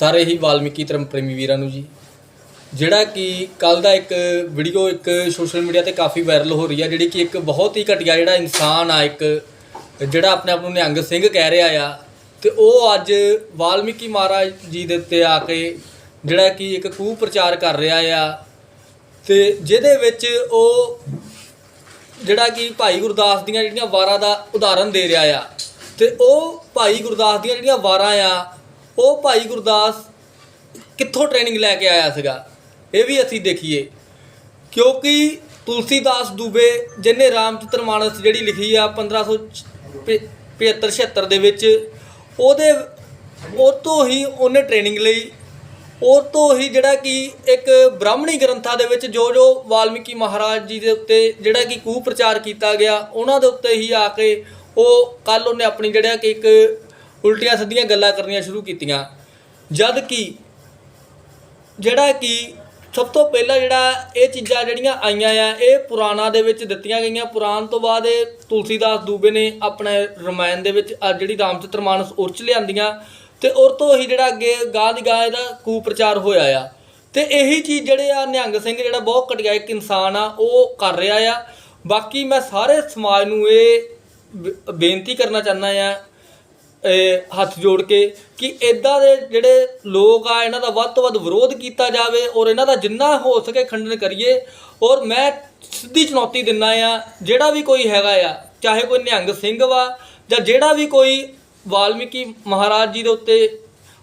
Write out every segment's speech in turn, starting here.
ਸਾਰੇ ਹੀ ਵਾਲਮੀਕੀ ਧਰਮ ਪ੍ਰੇਮੀ ਵੀਰਾਂ ਨੂੰ ਜੀ। ਜਿਹੜਾ ਕਿ ਕੱਲ ਦਾ ਇੱਕ ਵੀਡੀਓ ਇੱਕ ਸੋਸ਼ਲ ਮੀਡੀਆ ਤੇ ਕਾਫੀ ਵਾਇਰਲ ਹੋ ਰਹੀ ਆ, ਜਿਹੜੀ ਕਿ ਇੱਕ ਬਹੁਤ ਹੀ ਘਟੀਆ ਜਿਹੜਾ ਇਨਸਾਨ ਆ, ਇੱਕ ਜਿਹੜਾ ਆਪਣੇ ਆਪ ਨੂੰ ਨਿਹੰਗ ਸਿੰਘ ਕਹਿ ਰਿਹਾ ਆ। ਤੇ ਉਹ ਅੱਜ ਵਾਲਮੀਕੀ ਮਹਾਰਾਜ ਜੀ ਦੇ ਉੱਤੇ ਆ ਕੇ ਜਿਹੜਾ ਕਿ ਇੱਕ ਕੂ ਪ੍ਰਚਾਰ ਕਰ ਰਿਹਾ ਆ। ਤੇ ਜਿਹਦੇ ਵਿੱਚ ਉਹ ਜਿਹੜਾ ਕਿ ਭਾਈ ਗੁਰਦਾਸ ਦੀਆਂ ਜਿਹੜੀਆਂ ਵਾਰਾਂ ਦਾ ਉਦਾਹਰਨ ਦੇ ਰਿਹਾ ਆ। ਤੇ ਉਹ ਭਾਈ ਗੁਰਦਾਸ ਦੀਆਂ ਜਿਹੜੀਆਂ ਵਾਰਾਂ ਆ ਉਹ ਭਾਈ ਗੁਰਦਾਸ ਕਿੱਥੋਂ ਟ੍ਰੇਨਿੰਗ ਲੈ ਕੇ ਆਇਆ ਸੀਗਾ? ਇਹ ਵੀ ਅਸੀਂ ਦੇਖੀਏ। ਕਿਉਂਕਿ ਤੁਲਸੀਦਾਸ ਦੂਬੇ, ਜਿਹਨੇ ਰਾਮਚੰਦਰ ਮਾਨਸ ਜਿਹੜੀ ਲਿਖੀ ਆ 1575 76 ਦੇ ਵਿੱਚ, ਉਹਦੇ, ਉਹ ਤੋਂ ਹੀ ਉਹਨੇ ਟ੍ਰੇਨਿੰਗ ਲਈ। ਉਹ ਤੋਂ ਹੀ ਜਿਹੜਾ ਕਿ ਇੱਕ ਬ੍ਰਾਹਮਣੀ ਗ੍ਰੰਥਾਂ ਦੇ ਵਿੱਚ ਜੋ ਜੋ ਵਾਲਮੀਕੀ ਮਹਾਰਾਜ ਜੀ ਦੇ ਉੱਤੇ ਜਿਹੜਾ ਕਿ ਕੂ ਪ੍ਰਚਾਰ ਕੀਤਾ ਗਿਆ, ਉਹਨਾਂ ਦੇ ਉੱਤੇ ਹੀ ਆ ਕੇ ਉਹ ਕੱਲ ਉਹਨੇ ਆਪਣੀ ਜਿਹੜਾ ਕਿ ਇੱਕ ਉਲਟੀਆਂ ਸਿੱਧੀਆਂ ਗੱਲਾਂ ਕਰਨੀਆਂ ਸ਼ੁਰੂ ਕੀਤੀਆਂ। ਜਦ ਕਿ ਜਿਹੜਾ ਕਿ ਸਭ ਤੋਂ ਪਹਿਲਾਂ ਜਿਹੜਾ ਇਹ ਚੀਜ਼ਾਂ ਜਿਹੜੀਆਂ ਆਈਆਂ ਆ, ਇਹ ਪੁਰਾਣਾ ਦੇ ਵਿੱਚ ਦਿੱਤੀਆਂ ਗਈਆਂ। ਪੁਰਾਣ ਤੋਂ ਬਾਅਦ ਇਹ ਤੁਲਸੀਦਾਸ ਦੂਬੇ ਨੇ ਆਪਣੇ ਰਮਾਇਣ ਦੇ ਵਿੱਚ ਆ ਜਿਹੜੀ ਰਾਮਚੰਦਰ ਮਾਨਸ ਉਰਚ ਲਿਆਂਦੀਆਂ ਤੇ ਔਰ ਤੋਂ ਹੀ ਜਿਹੜਾ ਅੱਗੇ ਗਾਂ ਦੀ ਗਾਂ ਇਹਦਾ ਕੂ ਪ੍ਰਚਾਰ ਹੋਇਆ ਆ। ਤੇ ਇਹੀ ਚੀਜ਼ ਜਿਹੜੇ ਆ ਨਿਹੰਗ ਸਿੰਘ ਜਿਹੜਾ ਬਹੁਤ ਘਟੀਆ ਇੱਕ ਇਨਸਾਨ ਆ, ਉਹ ਕਰ ਰਿਹਾ ਆ। ਬਾਕੀ ਮੈਂ ਸਾਰੇ ਸਮਾਜ ਨੂੰ ਇਹ ਬ- ਬੇਨਤੀ ਕਰਨਾ ਚਾਹੁੰਦਾ ਆ ਹੱਥ ਜੋੜ ਕੇ ਕਿ ਇਦਾਂ ਦੇ ਜਿਹੜੇ ਲੋਕ ਆ, ਇਹਨਾਂ ਦਾ ਵੱਧ ਤੋਂ ਵੱਧ ਵਿਰੋਧ ਕੀਤਾ ਜਾਵੇ ਔਰ ਇਹਨਾਂ ਦਾ ਜਿੰਨਾ ਹੋ ਸਕੇ ਖੰਡਨ ਕਰੀਏ। ਔਰ ਮੈਂ ਸਿੱਧੀ ਚੁਣੌਤੀ ਦਿੰਨਾ ਆ ਜਿਹੜਾ ਵੀ ਕੋਈ ਹੈਗਾ ਆ, ਚਾਹੇ ਕੋਈ ਨਿਹੰਗ ਸਿੰਘ ਵਾ ਜਾਂ ਜਿਹੜਾ ਵੀ ਕੋਈ ਵਾਲਮੀਕੀ ਮਹਾਰਾਜ ਜੀ ਦੇ ਉੱਤੇ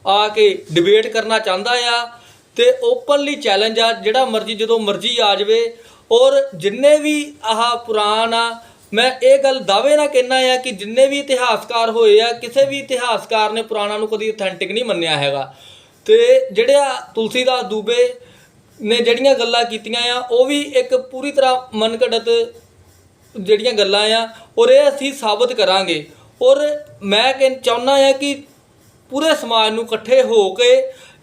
ਆ ਕੇ ਡਿਬੇਟ ਕਰਨਾ ਚਾਹੁੰਦਾ ਆ, ਤੇ ਓਪਨਲੀ ਚੈਲੰਜ ਆ, ਜਿਹੜਾ ਮਰਜ਼ੀ, ਜਦੋਂ ਮਰਜ਼ੀ ਆ ਜਾਵੇ। ਔਰ ਜਿੰਨੇ ਵੀ ਆਹ ਪੁਰਾਣ ਆ ਮੈਂ ਇਹ ਗੱਲ ਦਾਅਵੇ ਨਾਲ ਕਹਿਣਾ ਆ ਕਿ ਜਿੰਨੇ ਵੀ ਇਤਿਹਾਸਕਾਰ ਹੋਏ ਆ, ਕਿਸੇ ਵੀ ਇਤਿਹਾਸਕਾਰ ਨੇ ਪੁਰਾਣਾ ਨੂੰ ਕਦੀ ਅਥੈਂਟਿਕ ਨਹੀਂ ਮੰਨਿਆ ਹੈਗਾ। ਤੇ ਜਿਹੜਾ ਤੁਲਸੀਦਾਸ ਦੂਬੇ ਨੇ ਜਿਹੜੀਆਂ ਗੱਲਾਂ ਕੀਤੀਆਂ ਆ, ਉਹ ਵੀ ਇੱਕ ਪੂਰੀ ਤਰ੍ਹਾਂ ਮਨਘੜਤ ਜਿਹੜੀਆਂ ਗੱਲਾਂ ਆ, ਔਰ ਇਹ ਅਸੀਂ ਸਾਬਤ ਕਰਾਂਗੇ। ਔਰ ਮੈਂ ਕਿ ਚਾਹੁੰਦਾ ਆ ਕਿ ਪੂਰੇ ਸਮਾਜ ਨੂੰ ਇਕੱਠੇ ਹੋ ਕੇ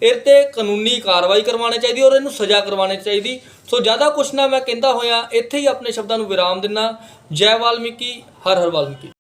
ਇਹ ਤੇ ਕਾਨੂੰਨੀ ਕਾਰਵਾਈ ਕਰਵਾਉਣੀ ਚਾਹੀਦੀ ਔਰ ਇਹਨੂੰ ਸਜ਼ਾ ਕਰਵਾਉਣੀ ਚਾਹੀਦੀ। ਸੋ ਜ਼ਿਆਦਾ ਕੁਛ ਨਾ ਮੈਂ ਕਹਿੰਦਾ ਹੋਇਆ, ਇੱਥੇ ਹੀ ਆਪਣੇ ਸ਼ਬਦਾਂ ਨੂੰ ਵਿਰਾਮ ਦਿੰਨਾ ਜੈ ਵਾਲਮੀਕੀ, ਹਰ ਹਰ ਵਾਲਮੀਕੀ।